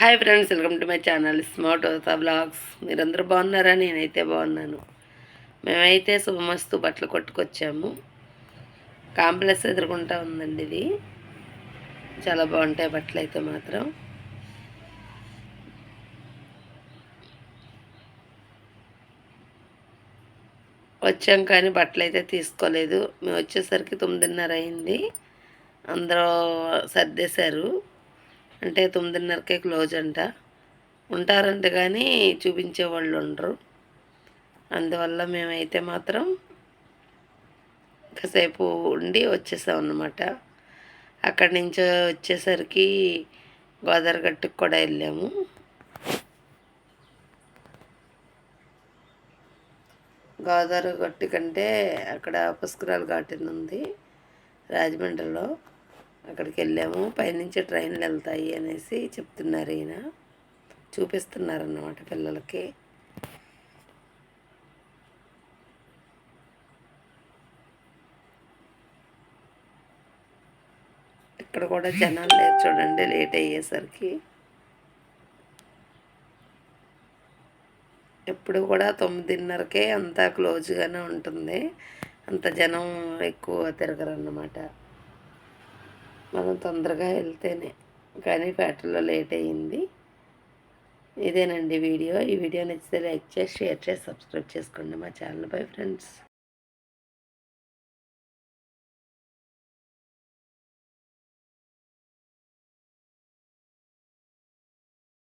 Hi friends welcome to my channel smart అవుతా blogs. మీరందరూ బాగున్నారా? నేనైతే బాగున్నాను. మేమైతే శుభమస్తు బట్టలు కొట్టుకొచ్చాము. కాంప్లెక్స్ ఎదుర్కొంటా ఉందండి ఇది. చాలా బాగుంటాయి బట్టలు అయితే మాత్రం. వచ్చాం కానీ బట్టలు అయితే తీసుకోలేదు. మేము వచ్చేసరికి తొమ్మిదిన్నర అయింది. అందరూ సర్దేశారు. అంటే తొమ్మిదిన్నరకే క్లోజ్ అంట. ఉంటారంట కానీ చూపించే వాళ్ళు ఉండరు. అందువల్ల మేమైతే మాత్రం కాసేపు ఉండి వచ్చేసాం అన్నమాట. అక్కడి నుంచి వచ్చేసరికి గోదావరి గట్టుకు కూడా వెళ్ళాము. గోదావరి గట్టు కంటే అక్కడ పుష్కరాలు ఘాటిన్ ఉంది రాజమండ్రిలో. అక్కడికి వెళ్ళాము. పైనుంచి ట్రైన్లు వెళ్తాయి అనేసి చెప్తున్నారు ఈయన. చూపిస్తున్నారన్నమాట పిల్లలకి. ఇక్కడ కూడా జనాలు లేరు చూడండి లేట్ అయ్యేసరికి. ఎప్పుడు కూడా తొమ్మిదిన్నరకే అంతా క్లోజ్గానే ఉంటుంది. అంత జనం ఎక్కువ తిరగరు అన్నమాట మనం తొందరగా వెళ్తేనే. కానీ ఫ్యాక్టరీలో లేట్ అయ్యింది. ఇదేనండి వీడియో. ఈ వీడియో నచ్చితే లైక్ చేసి షేర్ చేసి సబ్స్క్రైబ్ చేసుకోండి మా ఛానల్. Bye friends.